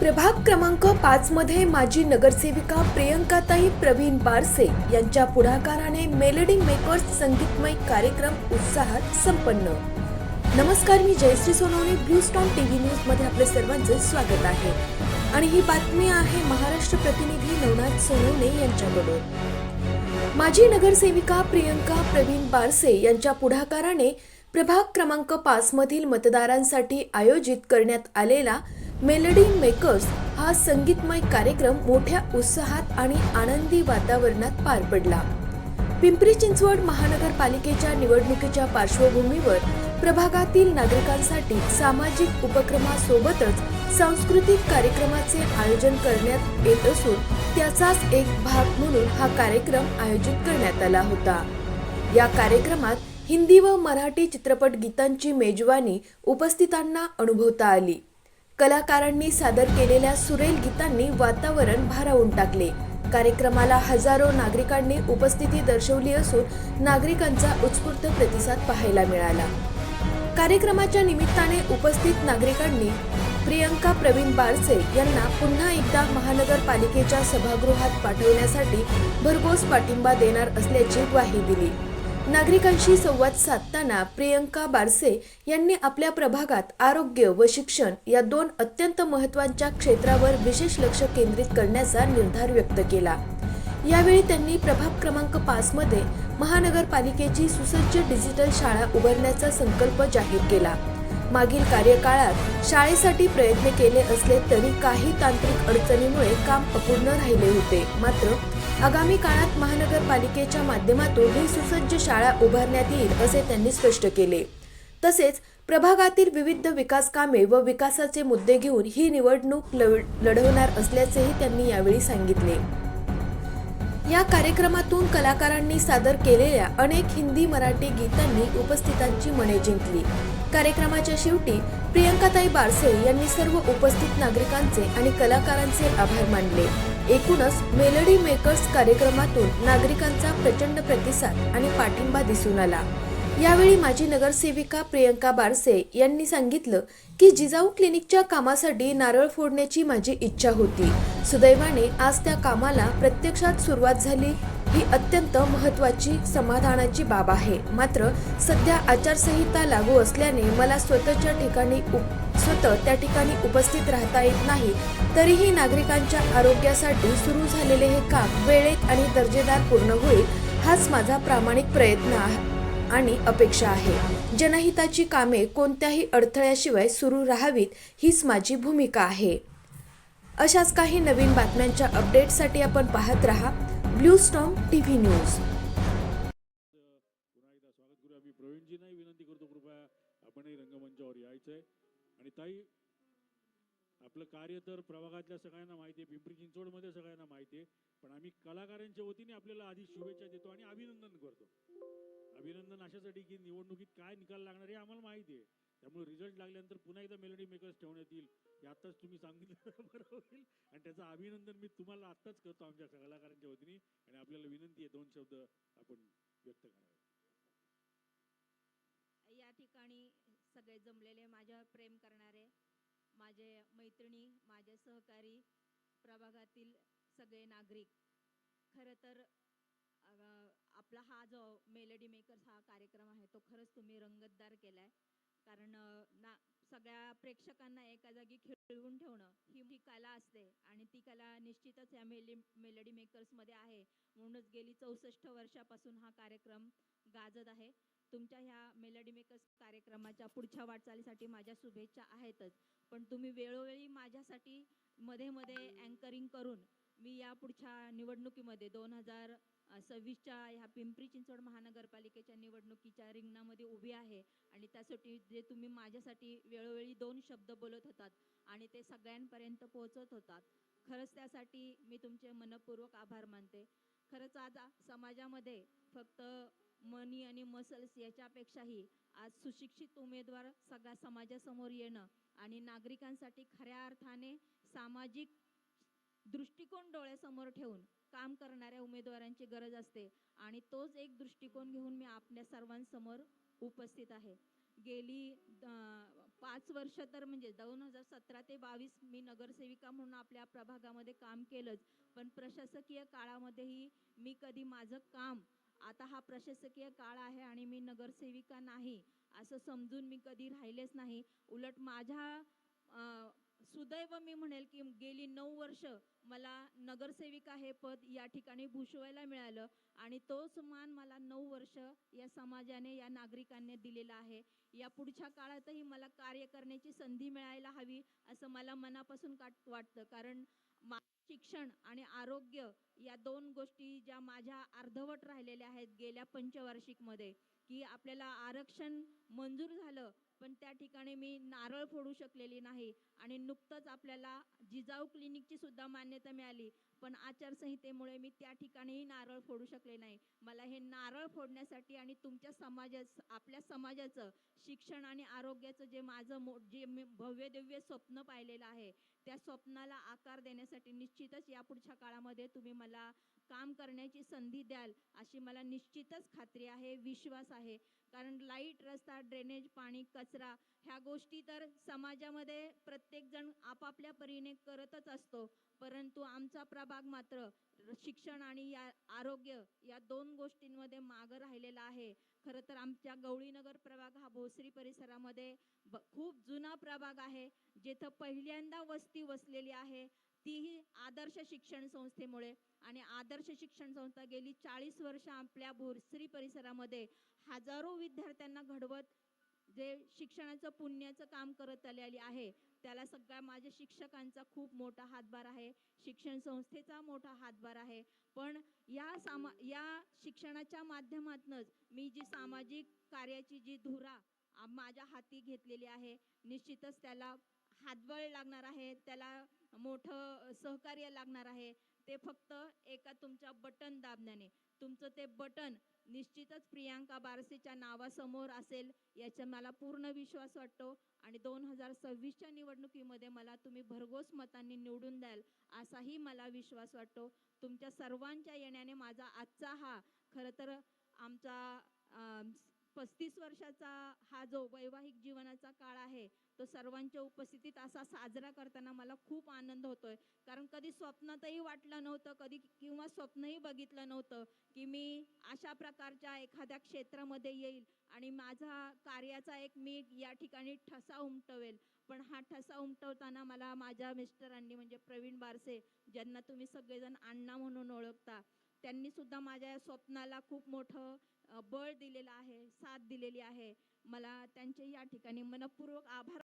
प्रभाग क्रमांक पाच मध्ये माजी नगरसेविका प्रियंकाताई प्रवीण बारसे यांच्या पुढाकाराने मेलडी मेकर्स संगीतमय कार्यक्रम उत्साहात संपन्न. नमस्कार मी Jayashree Sonawane blue storm TV न्यूजमध्ये आपले सर्वांचे स्वागत आहे. आणि ही बातमी आहे महाराष्ट्र प्रतिनिधी नवनाथ सोनवणे यांच्याकडून. माजी नगरसेविका प्रियंका प्रवीण बारसे यांच्या पुढाकाराने प्रभाग क्रमांक पाच मधील मतदारांसाठी आयोजित करण्यात आलेला मेलडी मेकर्स हा संगीतमय कार्यक्रम मोठ्या उत्साहात आणि आनंदी वातावरणात पार पडला. पिंपरी चिंचवड महानगरपालिकेच्या निवडणुकीच्या पार्श्वभूमीवर प्रभागातील नागरिकांसाठी सामाजिक उपक्रमासोबतच सांस्कृतिक कार्यक्रमाचे आयोजन करण्यात येत असून त्याचाच एक भाग म्हणून हा कार्यक्रम आयोजित करण्यात आला होता. या कार्यक्रमात हिंदी व मराठी चित्रपट गीतांची मेजवानी उपस्थितांना अनुभवता आली. कलाकारांनी सादर केलेल्या सुरेल गीतांनी वातावरण भारावून टाकले. कार्यक्रमाला हजारो नागरिकांनी उपस्थिती दर्शवली असून नागरिकांचा उत्स्फूर्त प्रतिसाद पाहायला मिळाला. कार्यक्रमाच्या निमित्ताने उपस्थित नागरिकांनी प्रियंका प्रवीण बारसे यांना पुन्हा एकदा महानगरपालिकेच्या सभागृहात पाठवण्यासाठी भरघोस पाठिंबा देणार असल्याची ग्वाही दिली. नागरिकांशी संवाद साधताना प्रियंका बारसे यांनी आपल्या प्रभागात आरोग्य व शिक्षण या दोन अत्यंत महत्त्वाच्या क्षेत्रावर विशेष लक्ष केंद्रित करण्याचा निर्धार व्यक्त केला. यावेळी त्यांनी प्रभाग क्रमांक पाच मध्ये महानगरपालिकेची सुसज्ज डिजिटल शाळा उभारण्याचा संकल्प जाहीर केला. मागील कार्यकाळात शाळेसाठी प्रयत्न केले असले तरी काही तांत्रिक अडचणीमुळे काम अपूर्ण राहिले होते. मात्र आगामी काळात महानगरपालिकेच्या माध्यमातून ही सुसज्ज शाळा उभारण्यात येईल असे त्यांनी स्पष्ट केले. तसेच प्रभागातील विविध विकास कामे व विकासाचे मुद्दे घेऊन ही निवडणूक लढ- लढवणार असल्याचेही त्यांनी यावेळी सांगितले. या कार्यक्रमातून कलाकारांनी सादर केलेल्या अनेक हिंदी मराठी गीतांनी उपस्थितांची मने जिंकली. कार्यक्रमाच्या शेवटी प्रियंकाताई बारसे यांनी सर्व उपस्थित नागरिकांचे आणि कलाकारांचे आभार मानले. एकूणच मेलडी मेकर्स कार्यक्रमातून नागरिकांचा प्रचंड प्रतिसाद आणि पाठिंबा दिसून आला. यावेळी माजी नगरसेविका प्रियंका बारसे यांनी सांगितलं की जिजाऊ क्लिनिकच्या कामासाठी नारळ फोडण्याची माझी इच्छा होती. सुदैवाने आज त्या कामाला प्रत्यक्षात सुरुवात झाली. ही अत्यंत महत्वाची समाधानाची बाब आहे. मात्र सध्या आचारसंहिता लागू असल्याने मला स्वतःच्या ठिकाणी उप होतं त्या ठिकाणी उपस्थित राहता येत नाही. तरीही नागरिकांच्या आरोग्यासाठी सुरू झालेले हे काम वेळेत आणि दर्जेदार पूर्ण होईल हाच माझा प्रामाणिक प्रयत्न आहे आणि अपेक्षा आहे. जनहिताची कामे कोणत्याही अडथळ्याशिवाय सुरू राहावीत हीच माझी भूमिका आहे. अशाच काही नवीन बातम्यांच्या अपडेटसाठी आपण पाहत रहा. Blue storm T V news. आणि ताई आपलं कार्य तर प्रभागातल्या सगळ्यांना माहिती आहे पिंपरी चिंचवडमध्ये सगळ्यांना माहिती आहे पण आम्ही कलाकारांच्या वतीने आपल्याला आधी शुभेच्छा देतो आणि अभिनंदन करतो. अभिनंदन अशासाठी की निवडणुकीत काय निकाल लागणार हे आम्हाला माहिती आहे. त्यामुळे रिझल्ट लागल्यानंतर पुन्हा एकदा मेलडी मेकर्स ठेवण्यात येईल. हे आत्ताच तुम्ही सांगितलं बरं होईल. आणि त्याचं अभिनंदन मी तुम्हाला आत्ताच करतो आमच्या कलाकारांच्या वतीने. आणि आपल्याला विनंती आहे दोन शब्द आपण व्यक्त करावे. या ठिकाणी सगळे जमलेले माझ्या प्रेम माझे मैत्रिणी माझे सहकारी प्रभागातील सगळे नागरिक. खरं तर आपला हा जो मेलडी मेकर्स हा कार्यक्रम आहे तो खरंच तुम्ही रंगतदार केला आहे कारण ना सगळ्या प्रेक्षकांना एका जागी खेळवून ठेवणं ही ही कला असते. आणि ती कला निश्चितच या मेली मेलडी मेकर्समध्ये आहे. म्हणूनच गेली चौसष्ट वर्षापासून हा कार्यक्रम गाजत आहे. तुमच्या ह्या मेलडी मेकर्स कार्यक्रमाच्या पुढच्या वाटचालीसाठी माझ्या शुभेच्छा आहेतच. पण तुम्ही वेळोवेळी माझ्यासाठी मध्ये मध्ये अँकरिंग करून मी या पुढच्या निवडणुकीमध्ये दोन हजार सव्वीसच्या ह्या पिंपरी चिंचवड महानगरपालिकेच्या निवडणुकीच्या रिंगणामध्ये उभी आहे आणि त्यासाठी जे तुम्ही माझ्यासाठी वेळोवेळी दोन शब्द बोलत होतात आणि ते सगळ्यांपर्यंत पोहोचत होतात. खरंच त्यासाठी मी तुमचे मनपूर्वक आभार मानते. खरंच आज समाजामध्ये फक्त मनी आणि मसल्स याच्यापेक्षाही आज सुशिक्षित उमेदवार सगळ्या समाजासमोर येणं आणि नागरिकांसाठी खऱ्या अर्थाने सामाजिक दृष्टिकोन डोळ्यासमोर ठेवून काम करणाऱ्या उमेदवारांची गरज असते. आणि तोच एक दृष्टिकोन घेऊन मी आपल्या सर्वांसमोर उपस्थित आहे. गेली पाच वर्ष तर म्हणजे दोन हजार सतरा ते बावीस मी नगरसेविका म्हणून आपल्या प्रभागामध्ये काम केलंच. पण प्रशासकीय काळामध्येही मी कधी माझं काम आता हा प्रशासकीय काळ आहे आणि मी नगरसेविका नाही असं समजून मी कधी राहिलेच नाही. उलट माझ्या सुदैव मी म्हणेल की गेली नऊ वर्ष मला नगरसेविका हे पद या ठिकाणी भूषवायला मिळालं आणि तोच मान मला नऊ वर्ष या समाजाने या नागरिकांनी दिलेला आहे. या पुढच्या काळातही मला कार्य करण्याची संधी मिळायला हवी असं मला मनापासून काट वाटतं. कारण मा शिक्षण आणि आरोग्य या दोन गोष्टी ज्या माझ्या अर्धवट राहिलेल्या आहेत गेल्या पंचवार्षिकमध्ये की आपल्याला आरक्षण मंजूर झालं पण त्या ठिकाणी मी नारळ फोडू शकलेली नाही आणि नुकतंच आपल्याला जिजाऊ क्लिनिकची सुद्धा मान्यता मिळाली. पण आचारसंहितेमुळे मी त्या ठिकाणीही नारळ फोडू शकले नाही. मला हे नारळ फोडण्यासाठी आणि तुमच्या समाजाचं आपल्या समाजाचं शिक्षण आणि आरोग्याचं जे माझं मो जे मी भव्यदिव्य स्वप्न पाहिलेलं आहे त्या स्वप्नाला आकार देण्यासाठी निश्चितच या पुढच्या काळामध्ये तुम्ही मला काम करण्याची संधी द्याल अशी मला निश्चितच खात्री आहे विश्वास आहे. कारण लाइट रस्ता ड्रेनेज पाणी कचरा ह्या गोष्टी तर समाजामध्ये प्रत्येकजण आपापल्या परीने करतच असतो. परंतु आमचा प्रभाग मात्र शिक्षण आणि या आरोग्य या दोन गोष्टींमध्ये मागं राहिलेला आहे. खरं तर आमच्या गवळीनगर प्रभाग हा भोसरी परिसरामध्ये ब खूप जुना प्रभाग आहे जिथं पहिल्यांदा वस्ती वसलेली आहे. तीही आदर्श शिक्षण संस्थेमुळे आणि आदर्श शिक्षण संस्था गेली चाळीस वर्ष आपल्या भोसरी परिसरामध्ये हजारो विद्यार्थ्यांना घडवत जे शिक्षणाचं पुण्याचं काम करत आलेली आहे त्याला सगळ्या माझ्या शिक्षकांचा खूप मोठा हातभार आहे. शिक्षण संस्थेचा मोठा हातभार आहे. पण या सामा या शिक्षणाच्या माध्यमातूनच मी जी सामाजिक कार्याची जी धुरा माझ्या हाती घेतलेली आहे निश्चितच त्याला हातबळ लागणार आहे त्याला मोठं सहकार्य लागणार आहे. ते फक्त एका तुमच्या बटन दाबण्याने. तुमचं ते बटन निश्चितच प्रियांका बारसेच्या नावासमोर असेल याचा मला पूर्ण विश्वास वाटतो. आणि दोन हजार सव्वीसच्या निवडणुकीमध्ये मला तुम्ही भरघोस मतांनी निवडून द्याल असाही मला विश्वास वाटतो. तुमच्या सर्वांच्या येण्याने माझा आजचा हा खरं तर आमचा पस्तीस वर्षाचा हा जो वैवाहिक जीवनाचा काळ आहे तो सर्वांच्या उपस्थितीत असा साजरा करताना मला खूप आनंद होतोय. कारण कधी स्वप्नातही वाटलं नव्हतं कधी किंवा स्वप्नही बघितलं नव्हतं की मी अशा प्रकारच्या एखाद्या क्षेत्रामध्ये येईल आणि माझा कार्याचा एक मी या ठिकाणी ठसा उमटवेल. पण हा ठसा उमटवताना मला माझ्या मिस्टरांनी म्हणजे प्रवीण बारसे ज्यांना तुम्ही सगळेजण अण्णा म्हणून ओळखता त्यांनी सुद्धा माझ्या या स्वप्नाला खूप मोठं बळ दिलेलं आहे साथ दिलेली आहे. मला त्यांचे या ठिकाणी मनपूर्वक आभार